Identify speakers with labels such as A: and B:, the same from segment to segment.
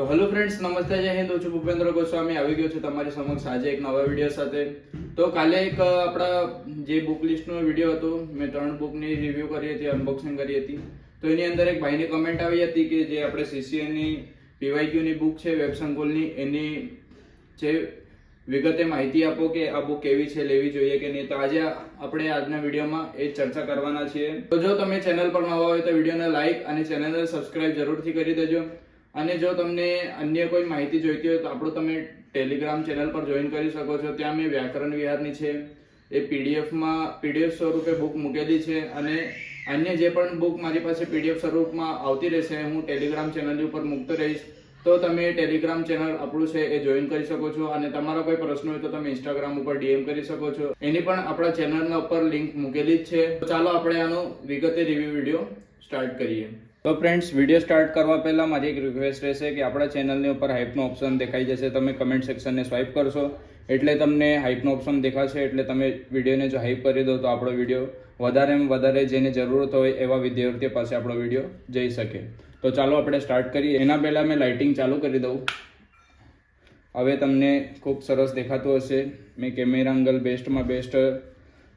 A: તો hello friends નમસ્તે, જય હિન્દ. હું છું ભૂપેન્દ્ર ગોસ્વામી. આવી ગયો છું તમારી સમક્ષ આજે એક નવા વીડિયો સાથે. તો કાલે એક આપણા જે બુક લિસ્ટનો વીડિયો હતો, મેં ત્રણ બુકની રિવ્યૂ કરી હતી અનબોક્સિંગ કરી હતી. તો એની અંદર એક ભાઈની કમેન્ટ આવી હતી કે જે આપણે સીસીએની પીવાયક્યુની બુક છે વેબ સંકુલની, એની જે વિગતે માહિતી આપો કે આ બુક કેવી છે, લેવી જોઈએ કે નહીં. તો આજે આપણે આજના વિડીયોમાં એ ચર્ચા કરવાના છીએ. તો જો તમે ચેનલ પર નવા હોય તો વિડીયોને લાઈક અને ચેનલને સબસ્ક્રાઇબ જરૂરથી કરી દેજો. અને જો તમને અન્ય કોઈ માહિતી જોઈતી હોય તો આપણું તમે ટેલિગ્રામ ચેનલ પર જોઈન કરી શકો છો. ત્યાં મેં વ્યાકરણ વિહારની છે, એ પીડીએફમાં પીડીએફ સ્વરૂપે બુક મૂકેલી છે અને અન્ય જે પણ બુક મારી પાસે પીડીએફ સ્વરૂપમાં આવતી રહેશે, હું ટેલિગ્રામ ચેનલ ઉપર મૂકતો રહીશ. તો તમે ટેલિગ્રામ ચેનલ આપણું છે એ જોઈન કરી શકો છો અને તમારો કોઈ પ્રશ્ન હોય તો તમે ઇન્સ્ટાગ્રામ ઉપર ડીએમ કરી શકો છો. એની પણ આપણા ચેનલના ઉપર લિંક મૂકેલી જ છે. ચાલો આપણે આનો વિગતે રિવ્યુ વીડિયો સ્ટાર્ટ કરીએ. તો ફ્રેન્ડ્સ વીડિયો સ્ટાર્ટ કરવા પહેલાં મારી એક રિક્વેસ્ટ રહેશે કે આપણા ચેનલની ઉપર હાઇપનો ઓપ્શન દેખાઈ જશે, તમે કમેન્ટ સેક્શનને સ્વાઇપ કરશો. એટલે તમને હાઇપનો ઓપ્શન દેખાશે, એટલે તમે વિડીયોને જો હાઇપ કરી દો તો આપણો વીડિયો વધારેમાં વધારે જેને જરૂરત હોય એવા વિદ્યાર્થીઓ પાસે આપણો વીડિયો જઈ શકે. તો ચાલો આપણે સ્ટાર્ટ કરીએ. એના પહેલાં મેં લાઇટિંગ ચાલુ કરી દઉં. હવે તમને ખૂબ સરસ દેખાતું હશે. મેં કેમેરા એંગલ બેસ્ટમાં બેસ્ટ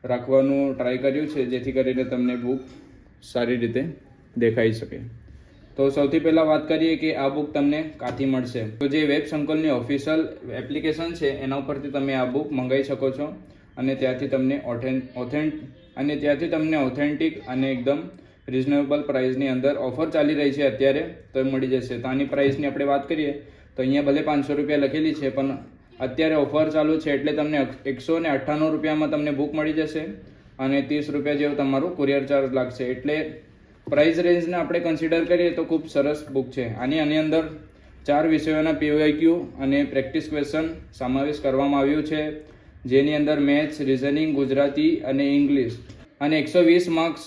A: રાખવાનું ટ્રાય કર્યું છે, જેથી કરીને તમને બુક સારી રીતે દેખાઈ શકે. તો સૌથી પહેલાં વાત કરીએ કે આ બુક તમને કાથી મળશે. તો જે વેબ સંકુલની ઓફિશિયલ એપ્લિકેશન છે, એના ઉપરથી તમે આ બુક મંગાવી શકો છો અને ત્યાંથી તમને ઓથેન્ટ અને ત્યાંથી તમને ઓથેન્ટિક અને એકદમ રિઝનેબલ પ્રાઇસની અંદર ઓફર ચાલી રહી છે અત્યારે, તો એ મળી જશે. તો આની પ્રાઇસની આપણે વાત કરીએ, તો અહીંયા ભલે પાંચસો રૂપિયા લખેલી છે, પણ અત્યારે ઓફર ચાલુ છે એટલે તમને એકસો ને અઠ્ઠાણું રૂપિયામાં તમને બુક મળી જશે અને ત્રીસ રૂપિયા જેવું તમારું કુરિયર ચાર્જ લાગશે. એટલે પ્રાઇસ રેન્જને આપણે કન્સિડર કરીએ તો ખૂબ સરસ બુક છે. આની આની અંદર ચાર વિષયોના પીવાયક્યુ અને પ્રેક્ટિસ ક્વેશ્ચન સમાવેશ કરવામાં આવ્યું છે. જેની અંદર મેથ્સ રિઝનિંગ ગુજરાતી અને ઇંગ્લિશ અને એકસો વીસ માર્ક્સ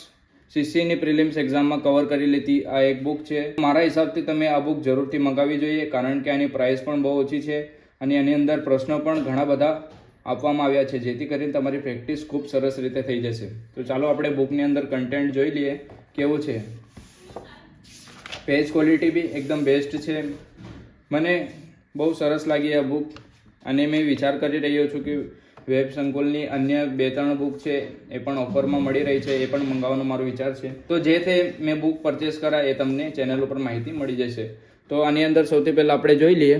A: સીસીની પ્રિલિમ્સ એક્ઝામમાં કવર કરી લેતી આ એક બુક છે. મારા હિસાબથી તમે આ બુક જરૂરથી મંગાવવી જોઈએ, કારણ કે આની પ્રાઇસ પણ બહુ ઓછી છે અને એની અંદર પ્રશ્નો પણ ઘણા બધા આપવામાં આવ્યા છે, જેથી કરીને તમારી પ્રેક્ટિસ ખૂબ સરસ રીતે થઈ જશે. તો ચાલો આપણે બુકની અંદર કન્ટેન્ટ જોઈ લઈએ. કેવું છે? પેજ ક્વોલિટી બી એકદમ બેસ્ટ છે. મને બહુ સરસ લાગી આ બુક અને મેં વિચાર કરી રહ્યો છું કે વેબ સંકુલની અન્ય બે ત્રણ બુક છે, એ પણ ઓફરમાં મળી રહી છે, એ પણ મંગાવવાનો મારો વિચાર છે. તો જે તે મેં બુક પરચેસ કરા, એ તમને ચેનલ ઉપર માહિતી મળી જશે. તો આની અંદર સૌથી પહેલાં આપણે જોઈ લઈએ.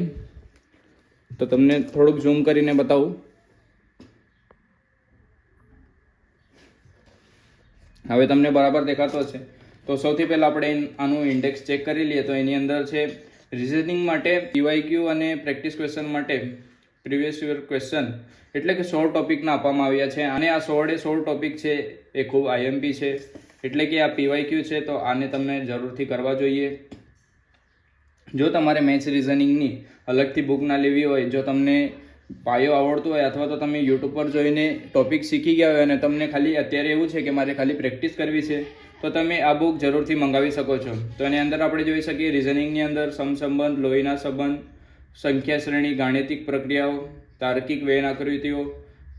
A: તો તમને થોડુંક ઝૂમ કરીને બતાવું. હવે તમને બરાબર દેખાતો છે. તો સૌથી પહેલાં આપણે આનું ઇન્ડેક્સ ચેક કરી લઈએ. તો એની અંદર છે રિઝનિંગ માટે પીવાયક્યુ અને પ્રેક્ટિસ ક્વેશ્ચન માટે પ્રિવિયસ યર ક્વેશ્ચન એટલે કે સોળ ટોપિકના આપવામાં આવ્યા છે. અને આ સોળે સોળ ટોપિક છે એ ખૂબ આઈએમપી છે. એટલે કે આ પીવાયક્યુ છે તો આને તમને જરૂરથી કરવા જોઈએ. જો તમારે મેથ્સ રિઝનિંગની અલગથી બુક ના લેવી હોય, જો તમને પાયો આવડતો હોય અથવા તો તમે યુટ્યુબ પર જોઈને ટોપિક શીખી ગયા હોય અને તમને ખાલી અત્યારે એવું છે કે મારે ખાલી પ્રેક્ટિસ કરવી છે, તો તમે આ બુક જરૂરથી મંગાવી શકો છો. તો એની અંદર આપણે જોઈ શકીએ રિઝનિંગની અંદર સમસંબંધ લોહીના સંબંધ, સંખ્યા શ્રેણી, ગાણિતિક પ્રક્રિયાઓ, તાર્કિક વેન આકૃતિઓ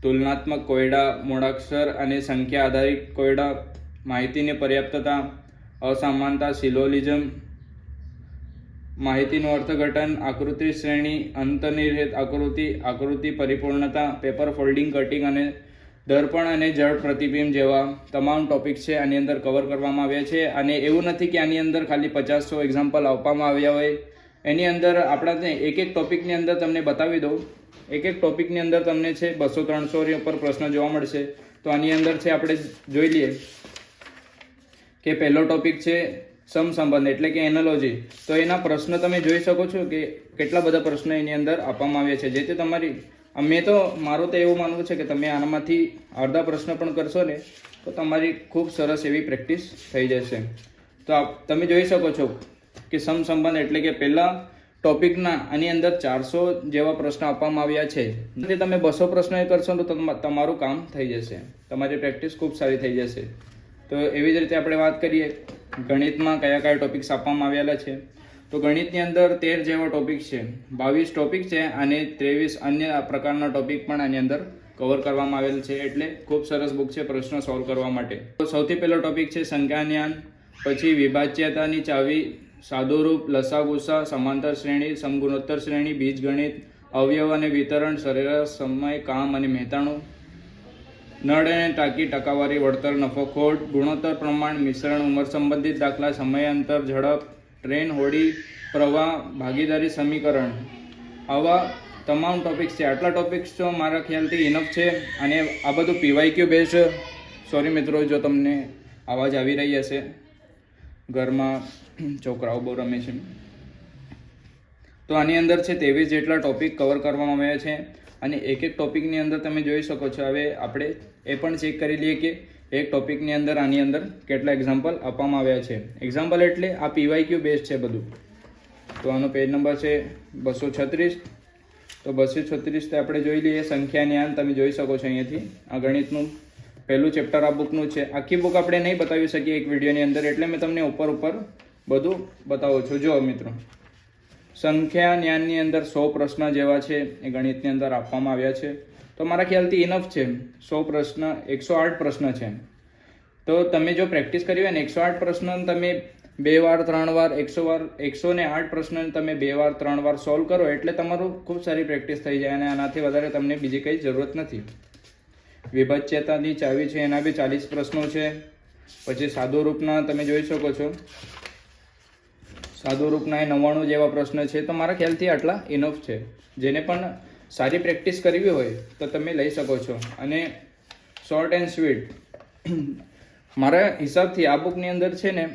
A: તુલનાત્મક કોયડા, મૂળાક્ષર અને સંખ્યા આધારિત કોયડા, માહિતીની પર્યાપ્તતા, અસમાનતા, સિલોલિઝમ માહિતીનું અર્થઘટન, આકૃતિ શ્રેણી, અંતર્નિહિત આકૃતિ આકૃતિ પરિપૂર્ણતા, પેપર ફોલ્ડિંગ, કટિંગ અને દર્પણ અને જળ પ્રતિબિંબ જેવા તમામ ટોપિક છે, આની અંદર કવર કરવામાં આવ્યા છે. અને એવું નથી કે આની અંદર ખાલી પચાસ સો એક્ઝામ્પલ આપવામાં આવ્યા હોય. એની અંદર આપણા એક એક ટોપિકની અંદર તમને બતાવી દઉં. એક એક ટોપિકની અંદર તમને છે બસો ત્રણસો ઉપર પ્રશ્ન જોવા મળશે. તો આની અંદર છે, આપણે જોઈ લઈએ કે પહેલો ટોપિક છે સમસંબંધ એટલે કે એનોલોજી. તો એના પ્રશ્ન તમે જોઈ શકો છો કે કેટલા બધા પ્રશ્નો એની અંદર આપવામાં આવ્યા છે. જેથી તમારી મેં તો, મારું તો એવું માનવું છે કે તમે આનામાંથી અડધા પ્રશ્ન પણ કરશો ને, તો તમારી ખૂબ સરસ એવી પ્રેક્ટિસ થઈ જશે. તો આપ, તમે જોઈ શકો છો કે સમસંબંધ એટલે કે પહેલાં ટોપિકના આની અંદર ચારસો જેવા પ્રશ્ન આપવામાં આવ્યા છે. જે તમે બસો પ્રશ્નો એ કરશો તો તમા- તમારું કામ થઈ જશે. તમારી પ્રેક્ટિસ ખૂબ સારી થઈ જશે. તો એવી જ રીતે આપણે વાત કરીએ. ગણિતમાં કયા કયા ટોપિક્સ આપવામાં આવેલા છે? તો ગણિતની અંદર તેર જેવા ટોપિક છે, બાવીસ ટોપિક છે અને ત્રેવીસ અન્ય પ્રકારના ટોપિક પણ આની અંદર કવર કરવામાં આવેલ છે. એટલે ખૂબ સરસ બુક છે પ્રશ્ન સોલ્વ કરવા માટે. તો સૌથી પહેલો ટોપિક છે સંખ્યાજ્ઞાન પછી વિભાજ્યતાની ચાવી, સાદુરૂપ લસા ગુસા સમાંતર શ્રેણી, સમગુણોત્તર શ્રેણી, બીજગણિત, અવયવ અને વિતરણ, સરેરાશ સમય, કામ અને મહેતાણું. નળ અને ટાંકી ટકાવારી, વળતર નફો ખોટ ગુણોત્તર પ્રમાણ, મિશ્રણ, ઉંમર સંબંધિત દાખલા, સમયાંતર, ઝડપ, ટ્રેન, હોડી, પ્રવાહ, ભાગીદારી, સમીકરણ. આવા તમામ ટોપિક્સ છે. આટલા ટોપિક્સ તો મારા ખ્યાલથી ઇનફ છે. અને આ બધું પીવાય ક્યુ બેઝ સોરી મિત્રો, જો તમને અવાજ આવી રહી હશે ઘરમાં છોકરાઓ બહુ રમે છે. તો આની અંદર છે ત્રેવીસ જેટલા ટોપિક કવર કરવામાં આવ્યા છે. અને એક એક ટોપિકની અંદર તમે જોઈ શકો છો. હવે આપણે એ પણ ચેક કરી લઈએ કે એક ટોપિકની અંદર, આની અંદર કેટલા એક્ઝામ્પલ આપવામાં આવ્યા છે. એક્ઝામ્પલ એટલે આ પીવાય ક્યુ બેઝ છે બધું. તો આનો પેજ નંબર છે બસો છત્રીસ. તો બસો છત્રીસ આપણે જોઈ લઈએ સંખ્યા જ્ઞાન તમે જોઈ શકો છો અહીંયાથી. આ ગણિતનું પહેલું ચેપ્ટર આ બુકનું છે. આખી બુક આપણે નહીં બતાવી શકીએ એક વિડીયોની અંદર, એટલે મેં તમને ઉપર ઉપર બધું બતાવું છું. જો મિત્રો. સંખ્યા જ્ઞાનની અંદર સો પ્રશ્ન જેવા છે, એ ગણિતની અંદર આપવામાં આવ્યા છે. તો મારા ખ્યાલથી ઇનફ છે. સો પ્રશ્ન, એકસો આઠ પ્રશ્ન છે. તો તમે જો પ્રેક્ટિસ કરી હોય ને, એકસો આઠ પ્રશ્ન તમે બે વાર, ત્રણ વાર, એકસો વાર, એકસો ને આઠ પ્રશ્ન તમે બે વાર, ત્રણ વાર સોલ્વ કરો, એટલે તમારું ખૂબ સારી પ્રેક્ટિસ થઈ જાય અને આનાથી વધારે તમને બીજી કંઈ જરૂરત નથી. વિભજ્યતાની ચાવી છે, એના બી ચાલીસ પ્રશ્નો છે. પછી સાદુરૂપના તમે જોઈ શકો છો. સાદુ રૂપના એ નવ્વાણું જેવા પ્રશ્ન છે, તો મારા ખ્યાલથી આટલા ઇનફ છે. જેને પણ સારી પ્રેક્ટિસ કરવી હોય, તો તમે લઈ શકો છો. અને શોર્ટ એન્ડ સ્વીટ મારા હિસાબથી આ બુકની અંદર છે ને,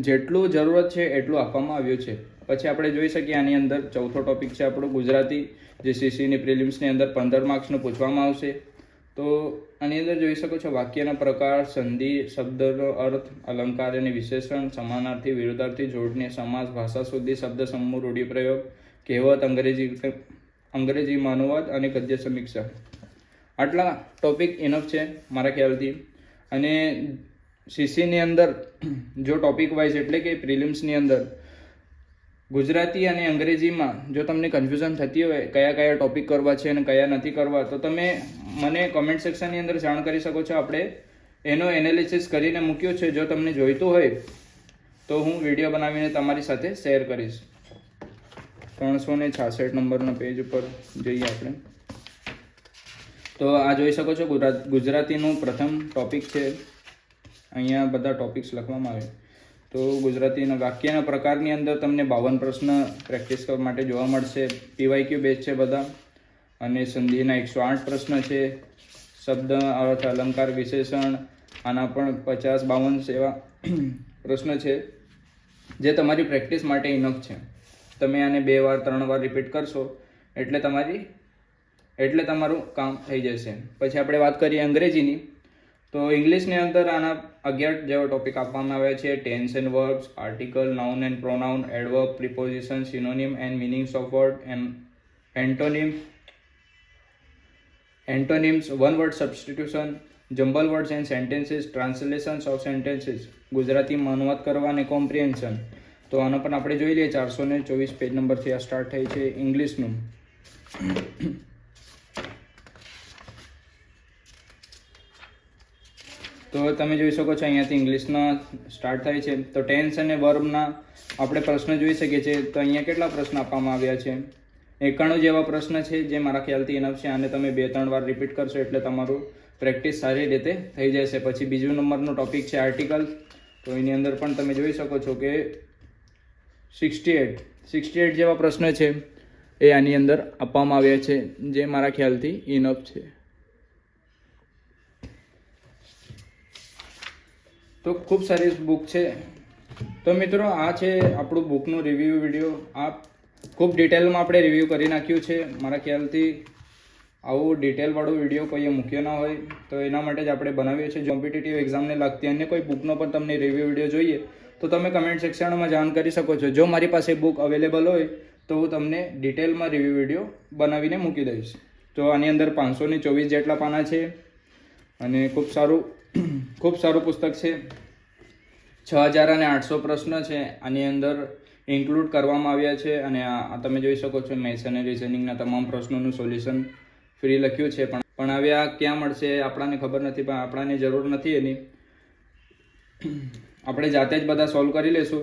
A: જેટલું જરૂરત છે એટલું આપવામાં આવ્યું છે. પછી આપણે જોઈ શકીએ આની અંદર, ચોથો ટોપિક છે આપણો ગુજરાતી, જે સીસીની પ્રિલિમ્સની અંદર પંદર માર્ક્સનું પૂછવામાં આવશે. તો આની અંદર જોઈ શકો છો વાક્યના પ્રકાર, સંધિ, શબ્દનો અર્થ, અલંકાર અને વિશેષણ, સમાનાર્થી, વિરુદ્ધાર્થી, જોડણી, સમાસ, ભાષા શુદ્ધિ, શબ્દ સમૂહ, રૂઢિપ્રયોગ, કહેવત, અંગ્રેજી અંગ્રેજીમાં અનુવાદ અને ગદ્ય સમીક્ષા. આટલા ટોપિક ઇનફ છે મારા ખ્યાલથી. અને સીસીની અંદર જો ટોપિક વાઇઝ એટલે કે પ્રિલિમ્સની અંદર, ગુજરાતી અને અંગ્રેજીમાં જો તમને કન્ફ્યુઝન થતી હોય કયા કયા ટોપિક કરવા છે અને કયા નથી કરવા, તો તમે મને કોમેન્ટ સેક્શનની અંદર જાણ કરી શકો છો આપણે. એનો એનાલિસિસ કરીને મૂક્યું છે, જો તમને જોઈતું હોય, તો હું વીડિયો બનાવીને તમારી સાથે શેર કરીશ. ત્રણસો ને છાસઠ નંબરના પેજ ઉપર જઈએ આપણે. તો આ જોઈ શકો છો, ગુજરાત, ગુજરાતીનું પ્રથમ ટોપિક છે. અહીંયા બધા ટોપિક્સ લખવામાં આવે. તો ગુજરાતીના વાક્યના પ્રકારની અંદર તમને બાવન પ્રશ્ન પ્રેક્ટિસ કરવા માટે જોવા મળશે. પીવાય ક્યુ બેચ છે બધા. અને સંધિના એકસો આઠ પ્રશ્ન છે. શબ્દ અર્થ અલંકાર વિશેષણ, આના પણ પચાસ બાવન સેવા પ્રશ્ન છે. જે તમારી પ્રેક્ટિસ માટે ઇનફ છે. તમે આને બે વાર, ત્રણ વાર રિપીટ કરશો, એટલે તમારી, એટલે તમારું કામ થઈ જશે. પછી આપણે વાત કરીએ અંગ્રેજીની. તો ઇંગ્લિશની અંદર આના અગિયાર જેવા ટોપિક આપવામાં આવ્યા છે. Tense and verbs article noun and pronoun adverb preposition synonym and meanings of word and antonym antonyms one word substitution jumble words and sentences translations of sentences ગુજરાતીમાં અનુવાદ કરવા અને કોમ્પ્રિહેન્શન તો આનો પણ આપણે જોઈ લઈએ, ચારસો ને ચોવીસ પેજ નંબરથી આ સ્ટાર્ટ થાય છે ઇંગ્લિશનું તો તમે જોઈ શકો છો અહીંયાથી ઇંગ્લિશના સ્ટાર્ટ થાય છે. તો ટેન્સ અને વર્બના આપણે પ્રશ્ન જોઈ શકીએ છીએ. તો અહીંયા કેટલા પ્રશ્ન આપવામાં આવ્યા છે? એકાણું જેવા પ્રશ્ન છે જે મારા ખ્યાલથી એનફ છે અને તમે બે, ત્રણ વાર રિપીટ કરશો એટલે તમારું પ્રેક્ટિસ સારી રીતે થઈ જશે. પછી બીજું નંબરનો ટોપિક છે આર્ટિકલ તો એની અંદર પણ તમે જોઈ શકો છો કે સિક્સટી એટ સિક્સટી એટ જેવા પ્રશ્ન છે એ આની અંદર આપવામાં આવ્યા છે, જે મારા ખ્યાલથી ઇનફ છે. તો ખૂબ સારી બુક છે. તો મિત્રો, આ છે આપણું બુકનું રિવ્યૂ વીડિયો આ ખૂબ ડિટેલમાં આપણે રિવ્યૂ કરી નાખ્યું છે. મારા ખ્યાલથી આવું ડિટેલવાળો વીડિયો કોઈએ મૂક્યો ના હોય, તો એના માટે જ આપણે બનાવીએ છીએ. કોમ્પિટિટિવ એક્ઝામને લગતી અન્ય કોઈ બુકનો પણ તમને રિવ્યૂ વીડિયો જોઈએ, તો તમે કમેન્ટ સેક્શનમાં જાણ કરી શકો છો. જો મારી પાસે બુક અવેલેબલ હોય, તો હું તમને ડિટેલમાં રિવ્યૂ વીડિયો બનાવીને મૂકી દઈશ. તો આની અંદર પાંચસો ને ચોવીસ જેટલા પાના છે અને ખૂબ સારું ખૂબ સારું પુસ્તક છે. છ હજાર અને આઠસો પ્રશ્ન છે. આની અંદર ઇન્ક્લુડ કરવામાં આવ્યા છે અને આ તમે જોઈ શકો છો મેથ્સ અને રિઝનિંગના તમામ પ્રશ્નોનું સોલ્યુશન ફ્રી લખ્યું છે. પણ પણ હવે આ ક્યાં મળશે આપણાને ખબર નથી, પણ આપણાને જરૂર નથી એની. આપણે જાતે જ બધા સોલ્વ કરી લેશું.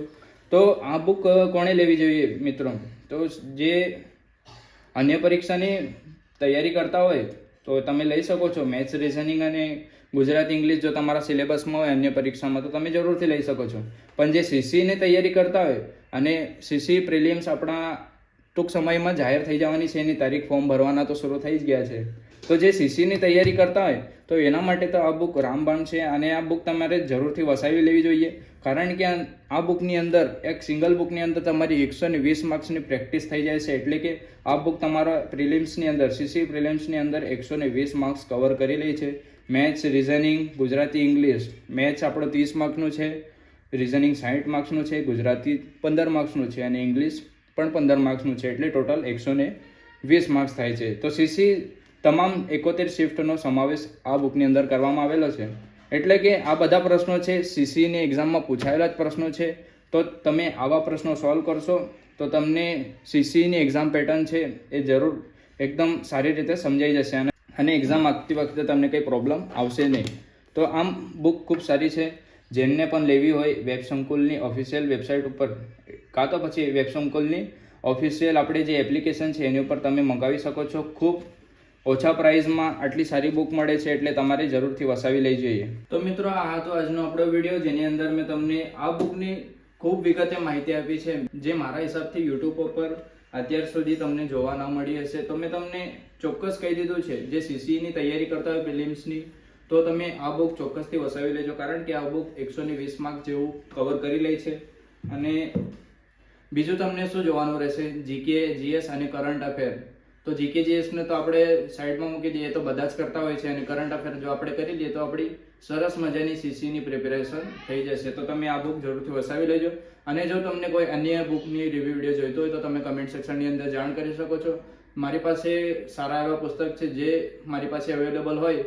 A: તો આ બુક કોણે લેવી જોઈએ મિત્રો? તો જે અન્ય પરીક્ષાની તૈયારી કરતા હોય તો તમે લઈ શકો છો. મેથ્સ રિઝનિંગ અને ગુજરાતી ઇંગ્લિશ જો તમારા સિલેબસમાં હોય, અન્ય પરીક્ષામાં, તો તમે જરૂરથી લઈ શકો છો. પણ જે સીસીની તૈયારી કરતા હોય અને સીસી પ્રિલિયમ્સ આપણા ટૂંક સમયમાં જાહેર થઈ જવાની છે, એની તારીખ ફોર્મ ભરવાના તો શરૂ થઈ જ ગયા છે. તો જે સીસીની તૈયારી કરતા હોય, તો એના માટે તો આ બુક રામબાણ છે અને આ બુક તમારે જરૂરથી વસાવી લેવી જોઈએ. કારણ કે આ- આ બુકની અંદર, એક સિંગલ બુકની અંદર તમારી એકસો ને વીસ માર્ક્સની પ્રેક્ટિસ થઈ જાય છે. એટલે કે આ બુક તમારા પ્રિલિમ્સની અંદર સીસી પ્રિલિમ્સની અંદર એકસો ને વીસ માર્ક્સ કવર કરી લે છે. Maths reasoning Gujarati English. Maths આપણો ત્રીસ માર્ક્સનું છે, રિઝનિંગ સાઠ માર્ક્સનું છે, ગુજરાતી પંદર માર્ક્સનું છે અને ઇંગ્લિશ પણ પંદર માર્ક્સનું છે એટલે ટોટલ એકસો ને વીસ માર્ક્સ થાય છે. તો સીસી તમામ એકોતેર શિફ્ટનો સમાવેશ આ બુકની અંદર કરવામાં આવેલો છે. એટલે કે આ બધા પ્રશ્નો છે સીસીની એક્ઝામમાં પૂછાયેલા જ પ્રશ્નો છે. તો તમે આવા પ્રશ્નો સોલ્વ કરશો, તો તમને સીસીની એક્ઝામ પેટર્ન છે એ જરૂર એકદમ સારી રીતે સમજાઈ જશે અને અને એક્ઝામ આપતી વખતે તમને કંઈ પ્રોબ્લેમ આવશે નહીં. તો આમ બુક ખૂબ સારી છે. જેમને પણ લેવી હોય વેબ સંકુલની ઓફિશિયલ વેબસાઇટ ઉપર, કાં તો પછી વેબ સંકુલની ઓફિશિયલ આપણે જે એપ્લિકેશન છે એની ઉપર તમે મંગાવી શકો છો. ખૂબ ઓછા પ્રાઇઝમાં આટલી સારી બુક મળે છે એટલે તમારે જરૂરથી વસાવી લઈ જોઈએ. તો મિત્રો, આ હતો આજનો આપણો વીડિયો જેની અંદર મેં તમને આ બુકની ખૂબ વિગતે માહિતી આપી છે. જે મારા હિસાબથી યુટ્યુબ ઉપર અત્યાર સુધી તમને જોવા ના મળી હશે. તો મેં તમને ચોક્કસ કહી દીધું છે, જે સીસીની તૈયારી કરતા હોય પ્રિલિમ્સની તો તમે આ બુક ચોક્કસથી વસાવી લેજો, કારણ કે આ બુક એકસો ને વીસ માર્ક જેવું કવર કરી લે છે. અને બીજું તમને શું જોવાનું રહેશે? જીકે જીએસ અને કરંટ અફેર તો જીકે જીએસને તો આપણે સાઈડમાં મૂકી દઈએ તો બધા જ કરતા હોય છે. અને કરંટ અફેર જો આપણે કરી લઈએ તો આપણી સરસ મજાની સીસીની પ્રિપેરેશન થઈ જશે. તો તમે આ બુક જરૂરથી વસાવી લેજો. અને જો તમને કોઈ અન્ય બુકની રિવ્યુ વીડિયો જોઈતો હોય તો તમે કમેન્ટ સેક્શનની અંદર જાણ કરી શકો છો. મારી પાસે સારા એવા પુસ્તક છે જે મારી પાસે અવેલેબલ હોય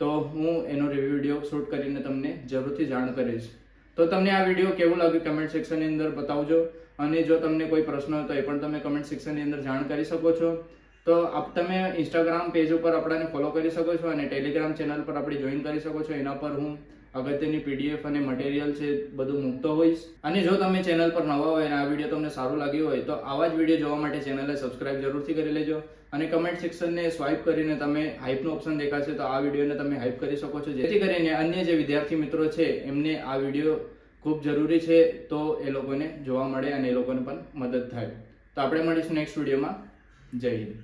A: તો હું એનો રિવ્યુ વીડિયો શૂટ કરીને તમને જરૂરથી જાણ કરીશ. તો તમને આ વીડિયો કેવું લાગ્યું કમેન્ટ સેક્શનની અંદર બતાવજો. અને જો તમને કોઈ પ્રશ્ન હોય તો એ પણ તમે કમેન્ટ સેક્શનની અંદર જાણ કરી શકો છો. તો આપ તમે ઇન્સ્ટાગ્રામ પેજ ઉપર આપણાને ફોલો કરી શકો છો અને ટેલિગ્રામ ચેનલ પર આપણે જોઈન કરી શકો છો. એના પર હું અગત્યની પીડીએફ અને મટીરિયલ છે બધું મૂકતો હોઈશ. અને જો તમે ચેનલ પર નવા હોય અને આ વીડિયો તમને સારું લાગ્યું હોય, તો આવા જ વીડિયો જોવા માટે ચેનલને સબસ્ક્રાઇબ જરૂરથી કરી લેજો. અને કમેન્ટ સેક્શનને સ્વાઇપ કરીને તમે હાઇપનો ઓપ્શન દેખાશે, તો આ વિડીયોને તમે હાઇપ કરી શકો છો. જેથી કરીને અન્ય જે વિદ્યાર્થી મિત્રો છે, એમને આ વીડિયો ખૂબ જરૂરી છે, તો એ લોકોને જોવા મળે અને એ લોકોને પણ મદદ થાય. તો આપણે મળીશું નેક્સ્ટ વિડીયોમાં જય હિન્દ.